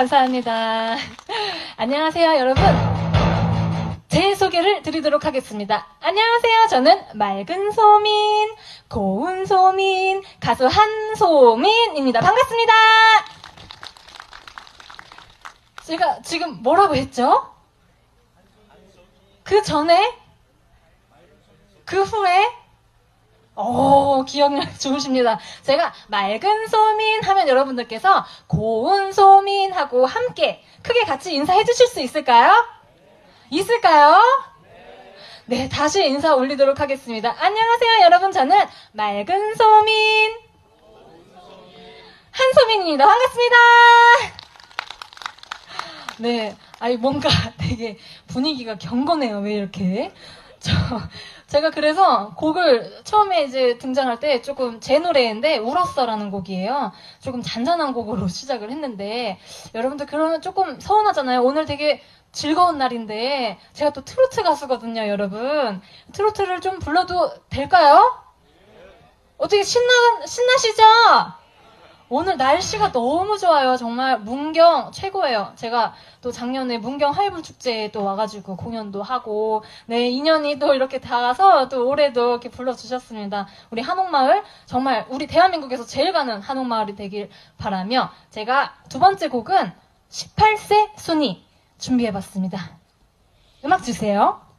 감사합니다. 안녕하세요, 여러분. 제 소개를 드리도록 하겠습니다. 안녕하세요. 저는 맑은 소민, 고운 소민, 가수 한소민입니다. 반갑습니다. 제가 지금 뭐라고 했죠? 그 전에? 그 후에? 오, 기억력 좋으십니다. 제가 맑은 소민 하면 여러분들께서 고운 소민하고 함께 크게 같이 인사해 주실 수 있을까요? 있을까요? 네, 다시 인사 올리도록 하겠습니다. 안녕하세요, 여러분. 저는 맑은 소민, 한소민입니다. 반갑습니다. 네, 아니, 뭔가 되게 분위기가 경건해요. 왜 이렇게? 저, 제가 그래서 곡을 처음에 이제 등장할 때 조금 제 노래인데 울었어라는 곡이에요. 조금 잔잔한 곡으로 시작을 했는데 여러분들 그러면 조금 서운하잖아요. 오늘 되게 즐거운 날인데 제가 또 트로트 가수거든요, 여러분. 트로트를 좀 불러도 될까요? 어떻게 신나 신나시죠? 오늘 날씨가 너무 좋아요. 정말 문경 최고예요. 제가 또 작년에 문경 하이브 축제에 또 와가지고 공연도 하고, 네, 인연이 또 이렇게 닿아서 또 올해도 이렇게 불러주셨습니다. 우리 한옥마을, 정말 우리 대한민국에서 제일 가는 한옥마을이 되길 바라며, 제가 두 번째 곡은 18세 순위 준비해봤습니다. 음악 주세요.